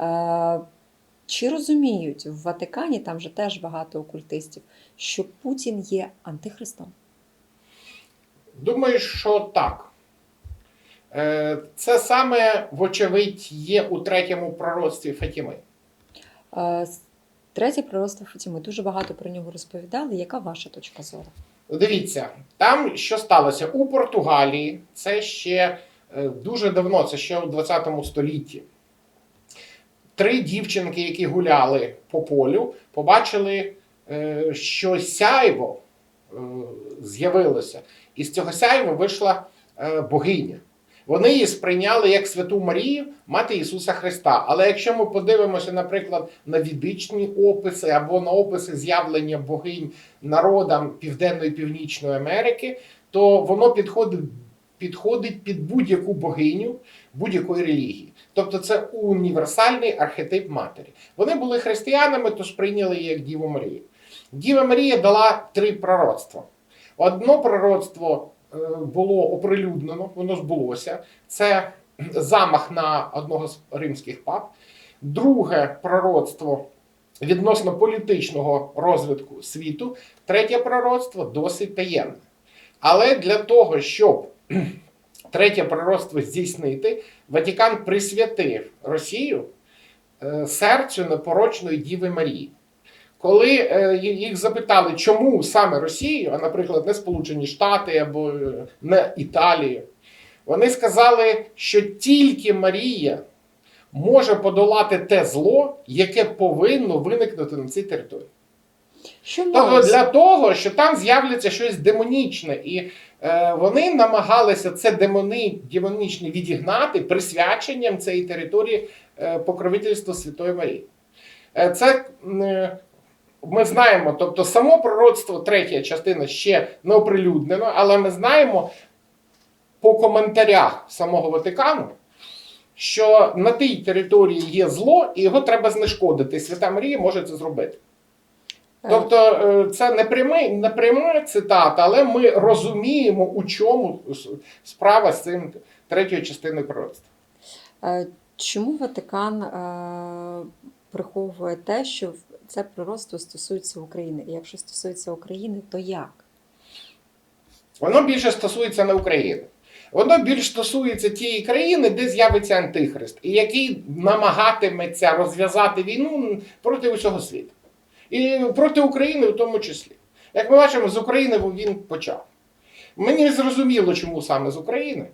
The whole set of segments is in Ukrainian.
Е, Чи розуміють в Ватикані, там же теж багато окультистів, що Путін є антихристом? Думаю, що так. Е, Це саме, вочевидь, є у третьому пророцтві Фатіми. Е, Третє пророцтво Фатіми. Дуже багато про нього розповідали. Яка ваша точка зору? Дивіться, там що сталося у Португалії, це ще дуже давно, це ще у 20 столітті. Три дівчинки, які гуляли по полю, побачили, е, що сяйво е, з'явилося. І з цього сяйва вийшла е, богиня. Вони її сприйняли як Святу Марію, мати Ісуса Христа. Але якщо ми подивимося, наприклад, на відичні описи або на описи з'явлення богинь народам Південної і Північної Америки, то воно підходить, підходить під будь-яку богиню будь-якої релігії. Тобто це універсальний архетип матері. Вони були християнами, то сприйняли її як Діву Марію. Діва Марія дала три пророцтва. Одно пророцтво е, було оприлюднено, воно збулося. Це замах на одного з римських пап. Друге пророцтво відносно політичного розвитку світу. Третє пророцтво досить таємне. Але для того, щоб третє пророцтво здійснити, Ватикан присвятив Росію е, серцю непорочної Діви Марії. Коли е, їх запитали, чому саме Росію, а, наприклад, не Сполучені Штати або е, не Італію, вони сказали, що тільки Марія може подолати те зло, яке повинно виникнути на цій території. Що Тобто для того, що там з'являться щось демонічне, і вони намагалися це демони, демонічне відігнати присвяченням цієї території е, покровительства Святої Марії. Е, це е, ми знаємо, тобто само пророцтво, третя частина ще не оприлюднено, але ми знаємо по коментарях самого Ватикану, що на тій території є зло, і його треба знешкодити. Свята Марія може це зробити. Тобто е, це не пряма, не пряма цитата, але ми розуміємо, у чому справа з цим третьою частиною пророцтва. Е, Чому Ватикан е, приховує те, що це пророцтво стосується України? І якщо стосується України, то як? Воно більше стосується не України. Воно більш стосується тієї країни, де з'явиться антихрист, і який намагатиметься розв'язати війну проти усього світу. І проти України в тому числі. Як ми бачимо, з України він почав. Мені зрозуміло, чому саме з України.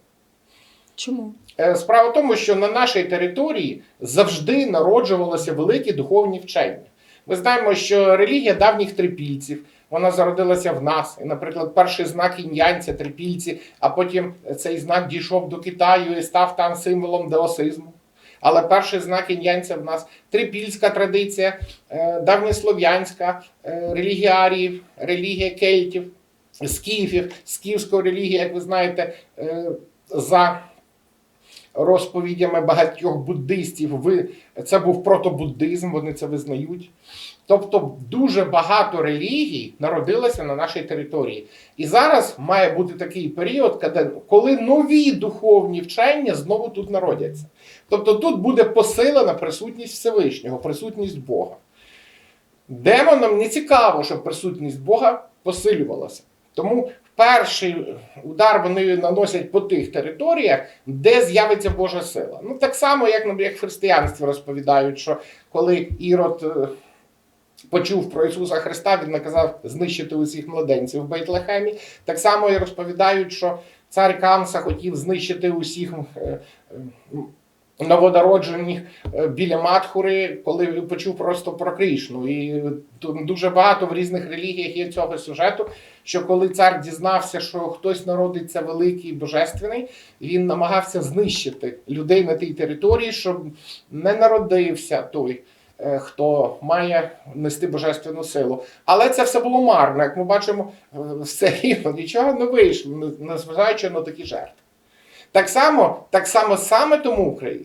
Чому? Е, Справа в тому, що на нашій території завжди народжувалися великі духовні вчення. Ми знаємо, що релігія давніх трипільців вона зародилася в нас. І, наприклад, перший знак ін'янь це трипільці, а потім цей знак дійшов до Китаю і став там символом деосизму. Але перший знак ін'янця в нас трипільська традиція, е, давньослов'янська, релігіаріїв, релігія кельтів, скіфів, скіфська релігія, як ви знаєте, е, за розповідями багатьох буддистів. Ви, це був протобуддизм, вони це визнають. Тобто дуже багато релігій народилося на нашій території. І зараз має бути такий період, коли- нові духовні вчення знову тут народяться. Тобто тут буде посилена присутність Всевишнього, присутність Бога. Демонам не цікаво, щоб присутність Бога посилювалася. Тому перший удар вони наносять по тих територіях, де з'явиться Божа сила. Ну так само, як наприклад, в християнстві розповідають, що коли Ірод е, почув про Ісуса Христа, він наказав знищити усіх младенців в Бейтлехемі. Так само і розповідають, що цар Камса хотів знищити усіх е, е, е, біля Матхури, коли почув просто про Крішну. І дуже багато в різних релігіях є цього сюжету, що коли цар дізнався, що хтось народиться великий божественний, він намагався знищити людей на тій території, щоб не народився той. е, Хто має нести божественну силу, але це все було марно. Як ми бачимо, е, все рівно нічого не вийшло, незважаючи на такі жертви. Так само, так само саме тому Україна.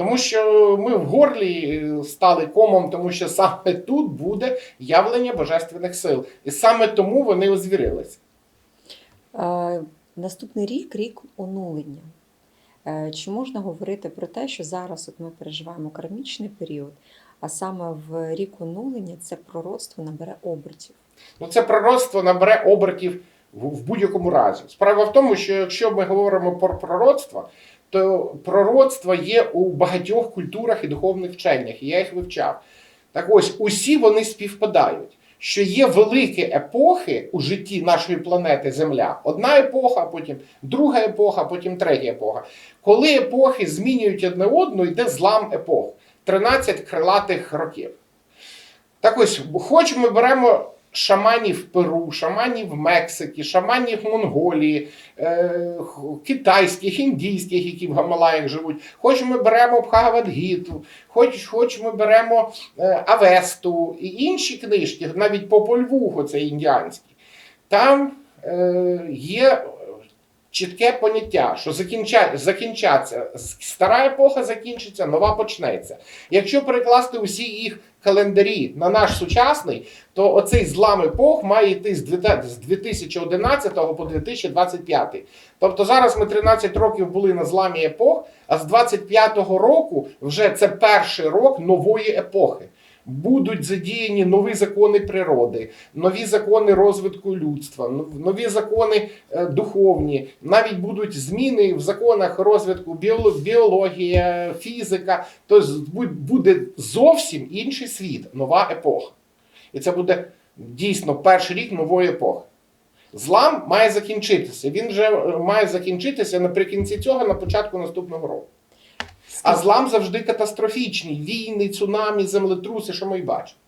Тому що ми в горлі стали комом, тому що саме тут буде явлення божественних сил. І саме тому вони озвірилися. Наступний рік рік онулення. Е, Чи можна говорити про те, що зараз от ми переживаємо кармічний період, а саме в рік онулення це пророцтво набере обертів? Ну, це пророцтво набере обертів в будь-якому разі. Справа в тому, що якщо ми говоримо про пророцтво, то пророцтво є у багатьох культурах і духовних вченнях, і я їх вивчав. Так ось, усі вони співпадають, що є великі епохи у житті нашої планети Земля. Одна епоха, потім друга епоха, потім третя епоха. Коли епохи змінюють одне одну, йде злам епох. 13 крилатих років. Так ось, хоч ми беремо шаманів Перу, шаманів Мексики, шаманів Монголії, е, китайських, індійських, які в Гамалаях живуть, хоч ми беремо Бхагавадгіту, хоч, хоч ми беремо е, Авесту і інші книжки, навіть по Польвуху, це індіанський, там е, є чітке поняття, що закінча, закінчаться стара епоха закінчиться, нова почнеться. Якщо перекласти усі їх календарі на наш сучасний, то оцей злам епох має йти з 2011 по 2025. Тобто зараз ми 13 років були на зламі епох, а з 25-го року вже це перший рок нової епохи. Будуть задіяні нові закони природи, нові закони розвитку людства, нові закони е, духовні. Навіть будуть зміни в законах розвитку біологія, фізика. Тобто буде зовсім інший світ, нова епоха. І це буде дійсно перший рік нової епохи. Злам має закінчитися. Він вже е, має закінчитися наприкінці цього, на початку наступного року. А злам завжди катастрофічний. Війни, цунамі, землетруси, що ми й бачимо.